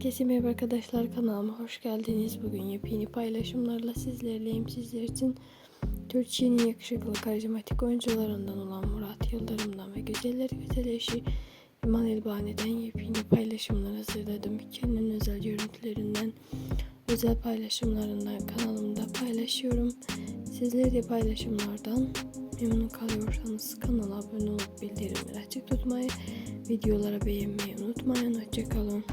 Herkese merhaba arkadaşlar kanalıma hoş geldiniz. Bugün yepyeni paylaşımlarla sizlerleyim. Sizler için Türkiye'nin yakışıklı karizmatik oyuncularından olan Murat Yıldırım'dan ve güzeller güzel eşi İman Elbane'den yepyeni paylaşımlar hazırladım. Kendinin özel görüntülerinden, özel paylaşımlarından kanalımda paylaşıyorum. Sizler de paylaşımlardan memnun kalıyorsanız kanala abone olup bildirimleri açık tutmayı, videolara beğenmeyi unutmayın. Hoşçakalın.